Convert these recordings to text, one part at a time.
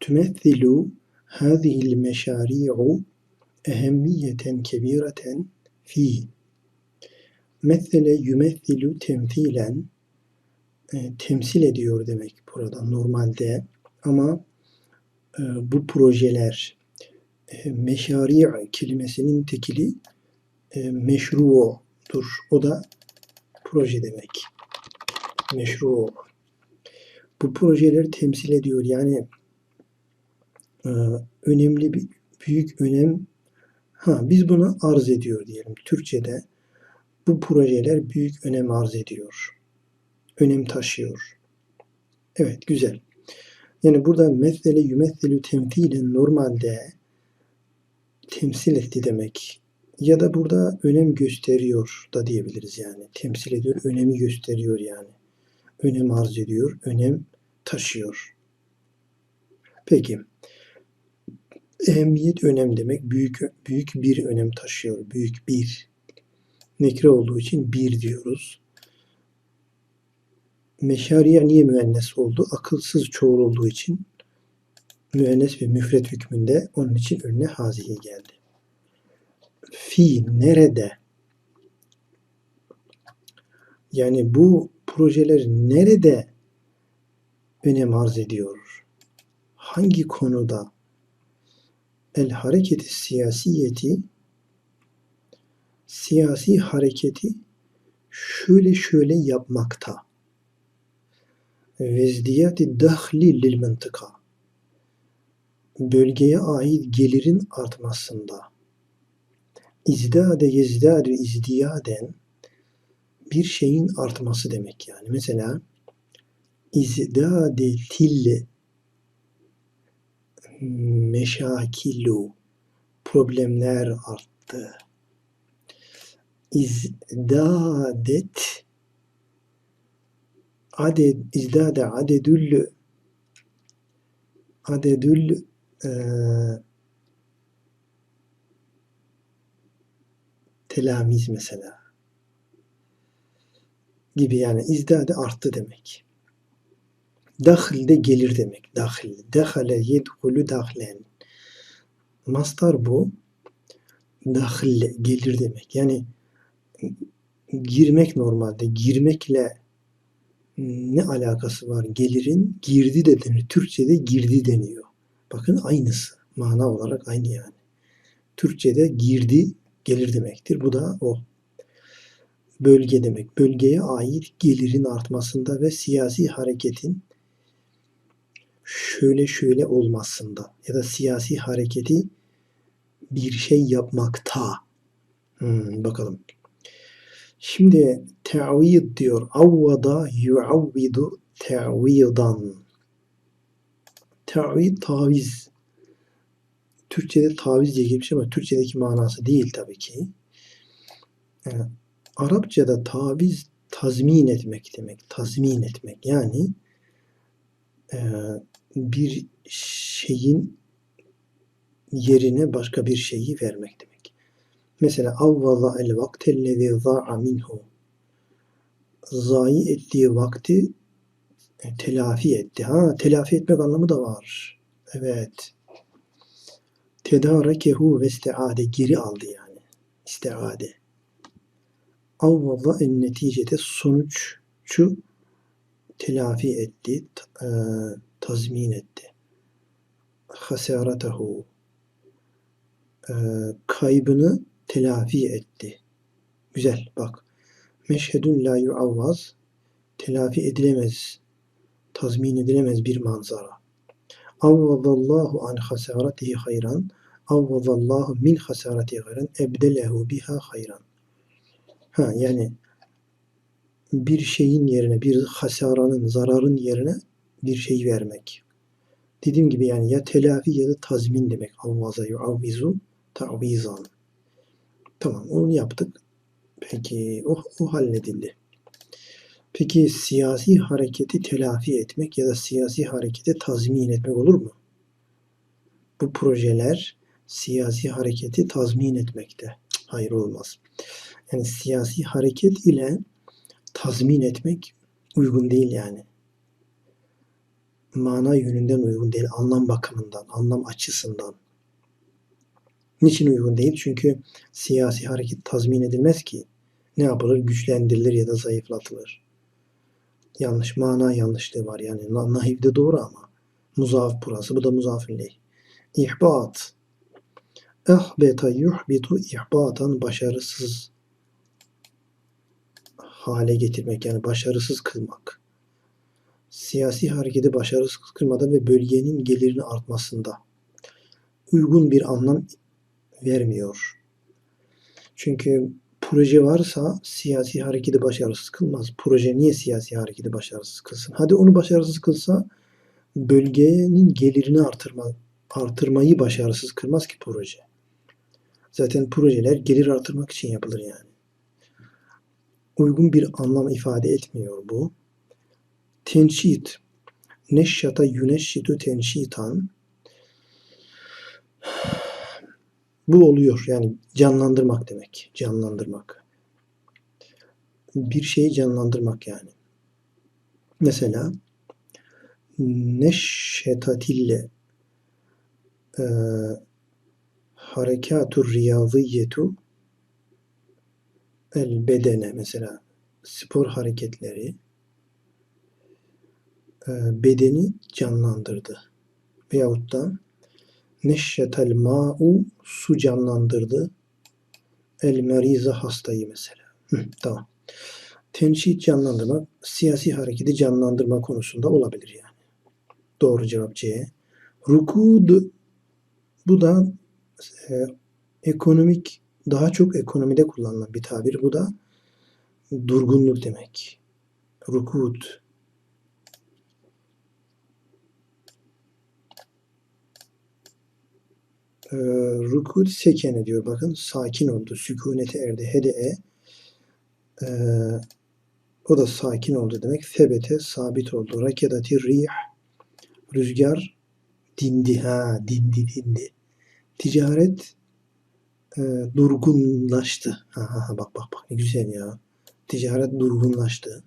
تمثل هذه المشاريع أهمية كبيرة في Methele yümethilü temsilen e, temsil ediyor demek burada normalde ama e, bu projeler e, meşari kelimesinin tekili e, meşru'dur. O da proje demek. Meşru. Bu projeleri temsil ediyor. Yani e, önemli bir büyük önem ha biz buna arz ediyor diyelim. Türkçede bu projeler büyük önem arz ediyor. Önem taşıyor. Evet güzel. Yani burada mesele yümesselü temsilen normalde temsil etti demek. Ya da burada önem gösteriyor da diyebiliriz yani. Temsil ediyor, önemi gösteriyor yani. Önem arz ediyor, önem taşıyor. Peki. Ehemmiyet önem demek. Büyük büyük bir önem taşıyor. Büyük bir. Nekre olduğu için bir diyoruz. Meşariye niye müennes oldu? Akılsız çoğul olduğu için müennes ve müfret hükmünde onun için önüne haziye geldi. Fi nerede? Yani bu projeler nerede önem arz ediyor? Hangi konuda? El hareketi siyasiyeti siyasi hareketi şöyle şöyle yapmakta. Vezdiyati dahli lil mıntıka bölgeye ait gelirin artmasında. İzdade yezdade izdiyaden bir şeyin artması demek yani. Mesela izdade til meşakilu problemler arttı. İzdadet aded izdade adedül adedül e, telamiz mesela gibi yani izdade arttı demek. Dahil de gelir demek. Dahil. Dehale yedhulu dahlen. Mastar bu. Dahil gelir demek. Yani girmek normalde. Girmekle ne alakası var? Gelirin girdi de denir. Türkçe'de girdi deniyor. Bakın aynısı. Mana olarak aynı yani. Türkçe'de girdi gelir demektir. Bu da o. Bölge demek. Bölgeye ait gelirin artmasında ve siyasi hareketin şöyle şöyle olmasında ya da siyasi hareketi bir şey yapmakta. Hmm, bakalım. Şimdi te'vid diyor. Avvada yuavvidu te'vidan. Te'vid taviz. Türkçe'de taviz diye geçmiş ama Türkçedeki manası değil tabii ki. Yani Arapçada taviz tazmin etmek demek. Tazmin etmek. Yani e, bir şeyin yerine başka bir şeyi vermek demek. Mesela avvala el vaktellezi za'a minhu zayi ettiği vakti e, telafi etti. Ha telafi etmek anlamı da var. Evet. Tedarakehu ve istiade geri aldı yani. İstiade. Avvala en neticede sonuççu telafi etti, e, tazmin etti. Hasaratahu e, kaybını telafi etti. Güzel bak. Meşhedun la yuavvaz telafi edilemez, tazmin edilemez bir manzara. Avvadallahu an hasaratihi hayran avvadallahu min hasaratihi hayran ebdelehu biha hayran. Ha yani bir şeyin yerine, bir hasaranın, zararın yerine bir şey vermek. Dediğim gibi yani ya telafi ya da tazmin demek. Avvaza yuavvizu ta'vizan. Tamam onu yaptık. Peki o, o halledildi. Peki siyasi hareketi telafi etmek ya da siyasi hareketi tazmin etmek olur mu? Bu projeler siyasi hareketi tazmin etmekte. Hayır olmaz. Yani siyasi hareket ile tazmin etmek uygun değil yani. Mana yönünden uygun değil. Anlam bakımından, anlam açısından. Niçin uygun değil? Çünkü siyasi hareket tazmin edilmez ki. Ne yapılır? Güçlendirilir ya da zayıflatılır. Yanlış, mana yanlışlığı var. Yani na- nahivde doğru ama. Muzaf burası. Bu da muzafın leh. İhbat. Ehbeta yuhbitu ihbatan başarısız hale getirmek yani başarısız kılmak. Siyasi hareketi başarısız kılmada ve bölgenin gelirini artmasında uygun bir anlam vermiyor. Çünkü proje varsa siyasi hareketi başarısız kılmaz. Proje niye siyasi hareketi başarısız kılsın? Hadi onu başarısız kılsa bölgenin gelirini artırma, artırmayı başarısız kılmaz ki proje. Zaten projeler gelir artırmak için yapılır yani. Uygun bir anlam ifade etmiyor bu. Tenşit. Neşşata yüneşşitu tenşitan. Bu oluyor. Yani canlandırmak demek. Canlandırmak. Bir şeyi canlandırmak yani. Mesela neşşetatille e, harekatur riyaziyyetu el bedene mesela spor hareketleri bedeni canlandırdı. Veyahut da neşşetel ma'u su canlandırdı. El merize hastayı mesela. Hı, tamam. Tenşit canlandırmak, siyasi hareketi canlandırma konusunda olabilir yani. Doğru cevap C. Rukud bu da e, ekonomik daha çok ekonomide kullanılan bir tabir. Bu da durgunluk demek. Rukud. Rukud sekene diyor. Bakın sakin oldu. Sükunete erdi. Hede'e ee, o da sakin oldu demek. Febete sabit oldu. Rakedati rih rüzgar dindi. Ha dindi dindi. Ticaret e, durgunlaştı. Ha, ha, ha, bak bak bak ne güzel ya. Ticaret durgunlaştı.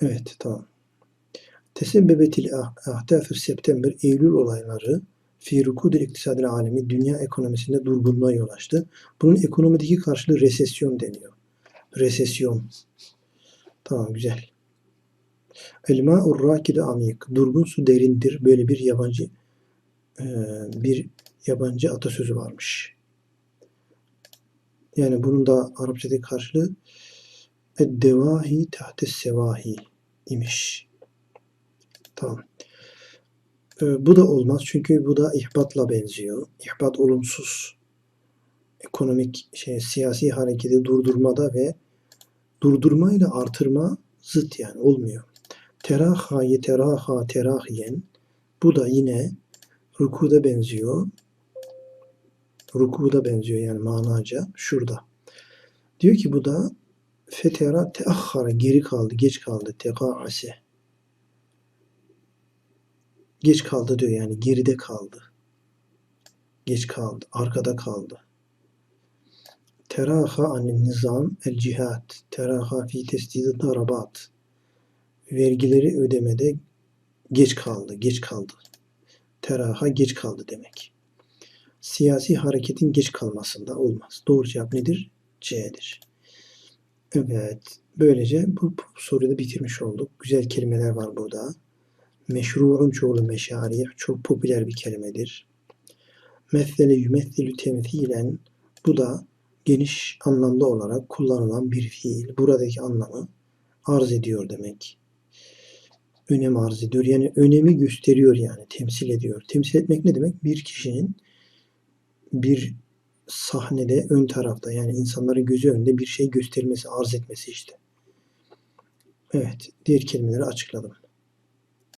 Evet tamam. Tesebbebetil ahtafü september Eylül olayları fi rukudil iktisadil alemi dünya ekonomisinde durgunluğa yol açtı. Bunun ekonomideki karşılığı resesyon deniyor. Resesyon. Tamam güzel. El ma'ur rakide amik. Durgun su derindir. Böyle bir yabancı e, bir yabancı atasözü varmış. Yani bunun da Arapçadaki karşılığı eddevahi tahte sevahi imiş. Tamam. Ee, bu da olmaz çünkü bu da ihbatla benziyor. İhbat olumsuz ekonomik şey siyasi hareketi durdurmada ve durdurmayla artırma zıt yani olmuyor. Teraha teraha terahiyen bu da yine rukuda benziyor. Rukuda benziyor yani manaca şurada. Diyor ki bu da fetera teahhara geri kaldı, geç kaldı. Tekaase. Geç kaldı diyor yani geride kaldı. Geç kaldı, arkada kaldı. Teraha anin nizam el cihat. Teraha fi tesdidi darabat. Vergileri ödemede geç kaldı, geç kaldı. Teraha geç kaldı demek. Siyasi hareketin geç kalmasında olmaz. Doğru cevap nedir? C'dir. Evet. Böylece bu, soruyu da bitirmiş olduk. Güzel kelimeler var burada. Meşru'un çoğulu meşarih çok popüler bir kelimedir. Methele yümethilü temthilen bu da geniş anlamda olarak kullanılan bir fiil. Buradaki anlamı arz ediyor demek. Önem arz ediyor. Yani önemi gösteriyor yani. Temsil ediyor. Temsil etmek ne demek? Bir kişinin bir sahnede ön tarafta yani insanların gözü önünde bir şey göstermesi, arz etmesi işte. Evet. Diğer kelimeleri açıkladım.